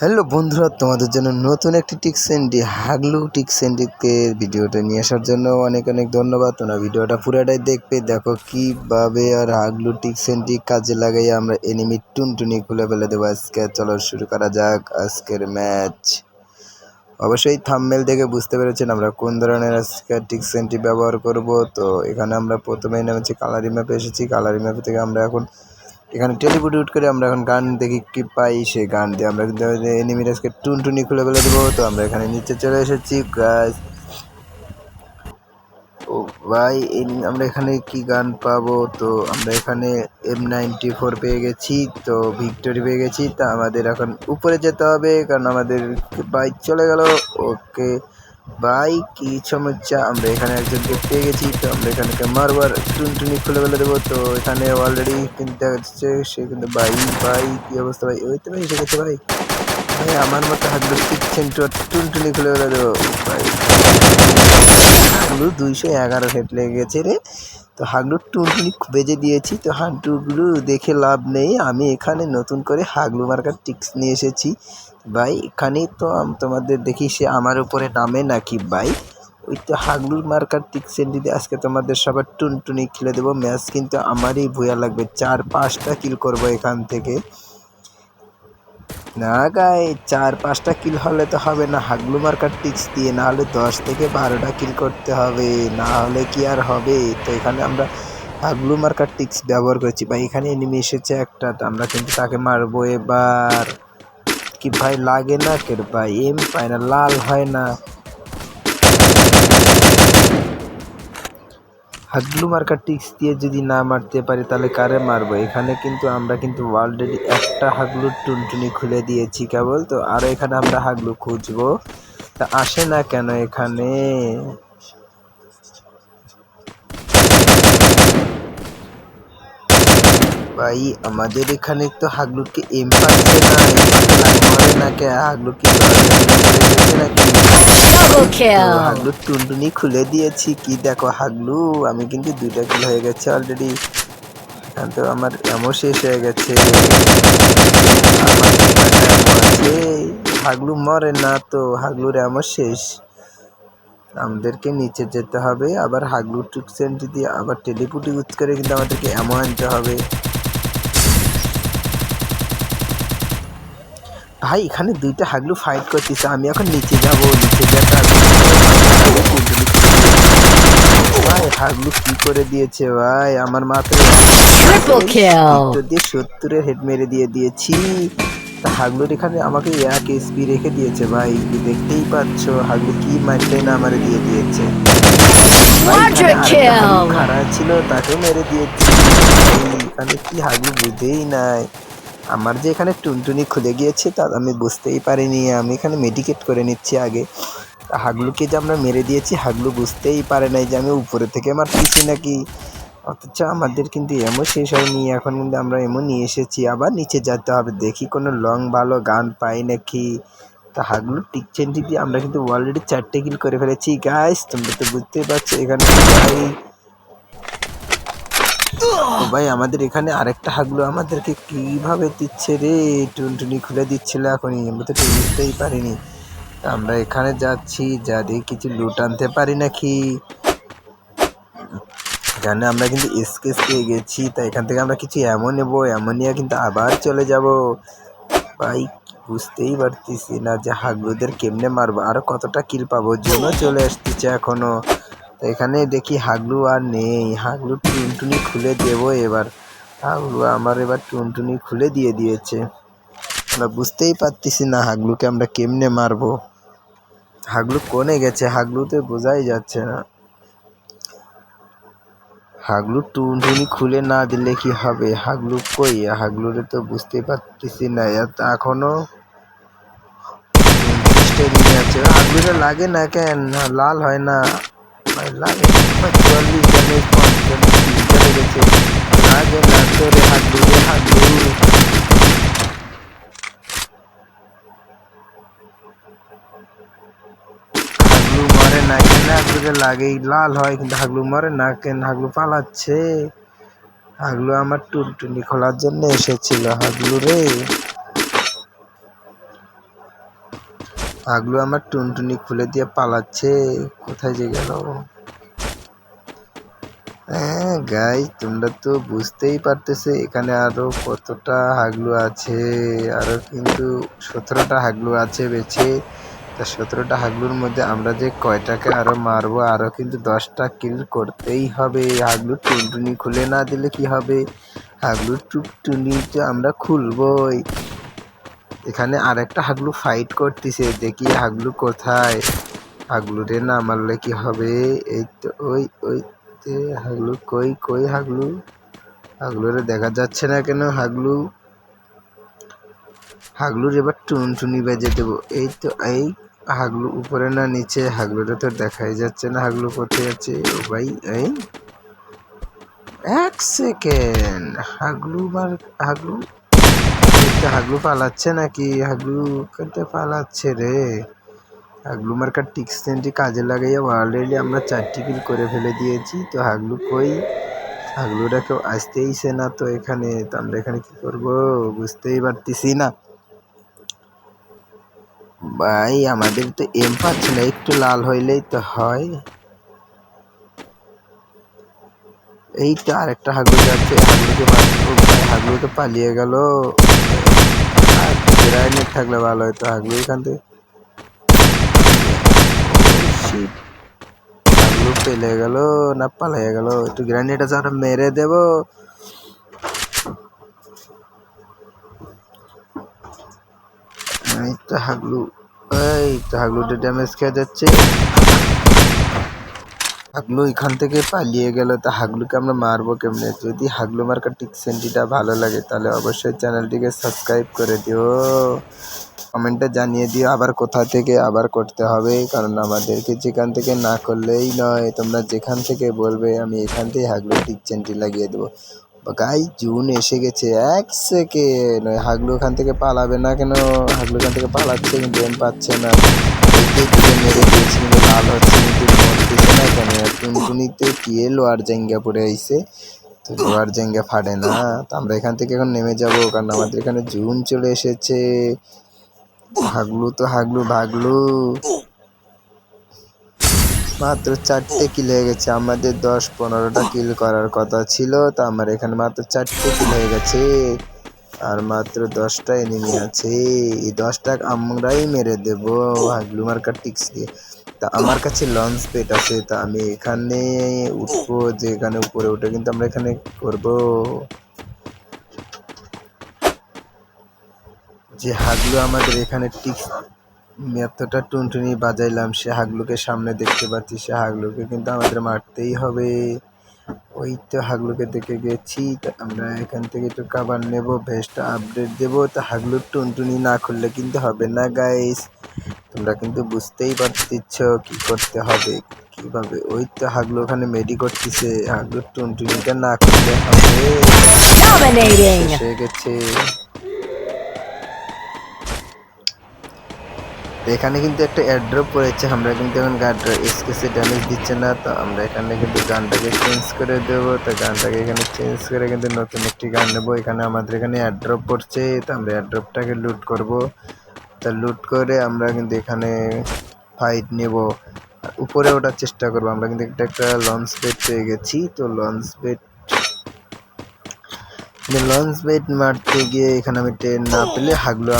Hello বন্ধুরা, তোমাদের জন্য নতুন একটি টিকসেন্ডি, হাগলু টিকসেন্ডিকে ভিডিওটা নিয়ে আসার জন্য অনেক অনেক ধন্যবাদ। তোমরা ভিডিওটা পুরোটাই দেখবে, দেখো কীভাবে আর হাগলু টিকসেন্ডি কাজে লাগাই আমরা এনিমি টুনটুনি খুলে ফেলে দেবো। আজকে চলো শুরু করা যাক আজকের ম্যাচ। অবশ্যই থামমেল দেখে বুঝতে পেরেছেন আমরা কোন ধরনের আজকে টিকসেন্টি ব্যবহার করব। তো এখানে আমরা প্রথমেই নেমেছি কালারি ম্যাপে এসেছি। কালারি ম্যাপ থেকে আমরা এখন এখানে টেলিপুট করে আমরা এখন গান দেখি কি পাই সেই গান দিয়ে আমরা কিন্তু এনিমিটাসকে টুনটুনি খুলে ফেলে দেবো। তো আমরা এখানে নিচে চলে এসেছি গাছ ও ভাই আমরা এখানে কি গান পাবো? তো আমরা এখানে এম নাইনটি ফোর পেয়ে গেছি, তো ভিক্টোরি পেয়ে গেছি। তা আমাদের এখন উপরে যেতে হবে, কারণ আমাদের বাইক চলে গেল। ওকে ভাই কি সমস্যা আমরা এখানে একজনকে পেয়ে গেছি, তো আমরা এখানে মারবার টুনটুনি খুলে ফেলে দেবো। তো এখানে অলরেডি কিন্তু দেখা যাচ্ছে, সে কিন্তু ভাই ভাই কি অবস্থা ভাই? ওই তো ভাই, এসে গেছে ভাই। ভাই, আমার মতো হাগলু শিখছেন তো, টুনটুনি খুলে ফেলে দেবো। ভাই দুইশো এগারো হেট লেগে গেছে রে। তো হাগলুর টুনটুনি বেজে দিয়েছি, তো হাঁটুগুলো দেখে লাভ নেই। আমি এখানে নতুন করে হাগলু মার্কার টিক্স নিয়ে এসেছি। ভাই, এখানে তো তোমাদের দেখি সে আমার উপরে নামে নাকি ভাই? ওই তো হাগলুর মার্কার টিকসেন দিতে আজকে তোমাদের সবার টুনটুনি খেলে দেবো। ম্যাচ কিন্তু আমারই ভুয়া লাগবে। চার পাঁচটা কিল করব এখান থেকে। না গায়ে চার পাঁচটা কিল হলে তো হবে না। হাগলু মার্কার টিক্স দিয়ে না হলে দশ থেকে বারোটা কিল করতে হবে। না হলে কি আর হবে? তো এখানে আমরা হাগলু মার্কার টিক্স ব্যবহার করেছি। ভাই, এখানে এনিমি এসেছে একটা। আমরা কিন্তু তাকে মারবো এবার। কি ভাই লাগে না? কে ভাই? এম পায় না, লাল হয় না। হাগলু মার্কার টিক্স দিয়ে যদি না মারতে পারি, তাহলে কারে মারবো? এখানে কিন্তু আমরা কিন্তু অলরেডি একটা হাগলুর টুনটুনি খুলে দিয়েছি কেবল, তো আরও এখানে আমরা হাগলু খুঁজবো। তা আসে না কেন এখানে? ভাই, আমাদের এখানে তো হাগলুকে এম পাচ্ছে না। হাগলু টুনটুনি খুলে দিয়েছি। কি দেখো হাগলু আমি কিন্তু দুইটা কিল হয়ে গেছে অলরেডি তো আমার এমন শেষ হয়ে গেছে। হাগলু মরে না তো হাগলুর এমন শেষ। আমাদেরকে নিচে যেতে হবে। আবার হাগলু টুকসেন যদি আবার টেলিপুটি ইউজ করে কিন্তু আমাদেরকে এমন আনতে হবে। ভাই এখানে দুইটা হাগলু ফাইট করতেছে। আমি এখন নিচে যাব নিচে ভাই হাগলু কি করে দিয়েছে ভাই? আমার মাথায় দিয়ে সত্তরের হেড মেরে দিয়ে দিয়েছি। হাগলুর এখানে আমাকে এক এসপি রেখে দিয়েছে ভাই দেখতেই পাচ্ছ হাগলু কি মারতে না আমারে দিয়ে দিয়েছে। খারাপ ছিল তাকেও মেরে দিয়েছে। এখানে কি হাগলু বুঝেই নাই। আমার যে এখানে টুনটুনি খুলে গিয়েছে, তা আমি বুঝতেই পারিনি। আমি এখানে মেডিকেট করে নিচ্ছি আগে। হাগলুকে যে আমরা মেরে দিয়েছি, হাগলু বুঝতেই পারে নাই যে আমি উপরে থেকে মারতেছি নাকি। অথচ আমাদের কিন্তু এমন শেষ হয়নি, এখন কিন্তু আমরা এমন নিয়ে এসেছি। আবার নিচে যেতে হবে, দেখি কোনো লং ভালো গান পাই নাকি। তা হাগলু টিকছেন দিয়ে আমরা কিন্তু অলরেডি চারটে কিল করে ফেলেছি। গাইস তোমরা তো বুঝতেই পারছ, এখানে ভাই, আমাদের এখানে আরেকটা হাগলু আমাদেরকে কীভাবে দিচ্ছে রে? টুনটুনি খুলে দিচ্ছিল এখনই, আমরা তো বুঝতেই পারিনি। আমরা এখানে যাচ্ছি, যা দিয়ে কিছু লুট আনতে পারি নাকি? এখানে আমরা কিন্তু স্কেচ পেয়ে গেছি তাই এখান থেকে আমরা কিছু এমন নেব অ্যামোনিয়া কিন্তু আবার চলে যাব। ভাই, বুঝতেই পারতেছি না যে হাগলুদের কেমনে মারবো, আরও কতটা কিল পাবো? জন্য চলে আসতেছে এখনও এখানে দেখি হাগলু আর নেই। হাগলু টুনটুনি খুলে দেব এবার। হাগলু আমার এবার টুনটুনি খুলে দিয়ে দিয়েছে। আমরা বুঝতেই পারতেছি না হাগলুকে আমরা কেমনে মারবো। হাগলু কোনে গেছে? হাগলুতে বোঝাই যাচ্ছে না। হাগলু টুনটুনি খুলে না দিলে কি হবে? হাগলু কই? হাগলুরে তো বুঝতেই পারতেছি না। এখনও আছে। হাগলুরে লাগে না কেন? লাল হয় না। লাগে লাল হয় কিন্তু হাগলু মরে না কেন হাগলু পালাচ্ছে হাগলু আমার টুনটুনি খোলার জন্য এসেছিল হাগলু রে হাগলু আমার টুনটুনি খুলে দিয়ে পালাচ্ছে কোথায় যে গেল হ্যাঁ গাই তোমরা তো বুঝতেই পারতেছে এখানে আরও কতটা হাগলু আছে, আরও কিন্তু সতেরোটা হাগলু আছে বেছে তা সতেরোটা হাগলুর মধ্যে আমরা যে কয়টাকে আরও মারবো, আরও কিন্তু দশটা কিল করতেই হবে। হাগলুর টুনটুনি খুলে না দিলে কি হবে? হাগলুর টুকটুনি তো আমরা খুলবই। এখানে আর একটা হাগলু ফাইট করতেছে, দেখি হাগলু কোথায়? হাগলু রে না মারলে কি হবে? এই তো, ওই ওই তে হাগলু, কই কই হাগলু? হাগলুরে দেখা যাচ্ছে না কেন হাগলু? হাগলুর এবার টুনটুনি বেজে দেবো। এই তো, এই হাগলু উপরে না নিচে, হাগলুরে তো দেখাই যাচ্ছে না হাগলু কোথায় আছে? ও ভাই, এই। এক সেকেন্ড, হাগলু বার হাগলু? হাগলু পালাচ্ছে নাকি? হাগলু কেটে পালাচ্ছে রে। হাগলু মার্কার টিক্সেনটি কাজে লাগাইয়া অলরেডি আমরা চারটি কিল করে ফেলে দিয়েছি। তো হাগলু কই? হাগলুরা কেউ আসতেইছে না তো এখানে? তো আমরা এখানে কি করব? বুঝতেই পারতেছি না। ভাই, আমাদের তো এম পাচ্ছে না, একটু লাল হইলেই তো হয়। এই তো আরেকটা হাগলু যাচ্ছে হাগলুকে হাগলু তো পালিয়ে গেল। থাকলে ভালো হতো হাগলু এখান থেকে শিট পেলে গেল না পালিয়ে গেল, একটু গ্রাইনেট আছে মেরে দেব। এই তো হাগলু, এই তো হাগলুটা ড্যামেজ খেয়ে যাচ্ছে। হাগলু এখান থেকে পালিয়ে গেল, তা হাগলুকে আমরা মারবো কেমনে? যদি হাগলু মার্কা টিকসেন্টিটা ভালো লাগে, তাহলে অবশ্যই চ্যানেলটিকে সাবস্ক্রাইব করে দিও। কমেন্টে জানিয়ে দিও আবার কোথা থেকে আবার করতে হবে, কারণ আমাদেরকে যেখান থেকে না করলেই নয়। তোমরা যেখান থেকে বলবে, আমি এখান থেকে হাগলু টিকসেন্টি লাগিয়ে দেবো। গাই জুন এসে গেছে, এক সেকেন্ড। হাগলু ওখান থেকে পালাবে না কেন? হাগলু ওখান থেকে পালাচ্ছে কিন্তু এম পাচ্ছে না। কেন? লোয়ার পড়ে তো লোয়ার ফাটে না। তো আমরা এখান থেকে এখন নেমে যাব, কারণ আমাদের এখানে জুন চলে এসেছে। হাগলু তো হাগলু, ভাগলু। মাত্র চারটে কিল হয়ে গেছে। আমাদের দশ পনেরোটা কিল করার কথা ছিল, তো আমার এখানে মাত্র চারটে কিল হয়ে গেছে। আর মাত্র দশটা এনিমি আছে। এই দশটা আমরাই মেরে দেবো হাগলু মার্কার টিক্স দিয়ে। তা আমার কাছে লঞ্চ পেট আছে, তা আমি এখানে উঠবো, যে এখানে উপরে উঠে কিন্তু আমরা এখানে করব। যে হাগলু আমাদের এখানে টিক্স এতটা টুনটুনি বাজাইলাম সে হাগলুকে সামনে দেখতে পাচ্ছি সে হাগলুকে কিন্তু আমাদের মারতেই হবে। ওই তো হাগলুকে দেখে গেছি আমরা এখান থেকে একটু কাবার নেব ভেস্টটা আপডেট দেবো। তো হাগলুর টুনটুনি না খুললে কিন্তু হবে না গাইস তোমরা কিন্তু বুঝতেই পারতেছ কি করতে হবে কীভাবে। ওই তো হাগলু ওখানে মেডি করতেছে হাগলুর টুনটুনিটা না খুললে হবে! গেছে। এখানে কিন্তু একটা এয়ারড্রপ পড়েছে আমরা কিন্তু এখন গানটা স্কেসে ড্যামেজ দিচ্ছে না, তো আমরা এখানে কিন্তু গানটাকে চেঞ্জ করে দেবো, তো গানটাকে এখানে চেঞ্জ করে কিন্তু নতুন একটি গান নেব। এখানে আমাদের এখানে অ্যাড্রপ পড়ছে, তো আমরা অ্যাড্রপটাকে লুট করব। তা লুট করে আমরা কিন্তু এখানে ফাইট নেব। উপরে ওঠার চেষ্টা করব, আমরা কিন্তু একটা একটা লঞ্চ বেড পেয়ে গেছি, তো লঞ্চ বেড লঞ্চ বেড মারতে গিয়ে এখানে আমি ট্রেন না পেলে হাগলো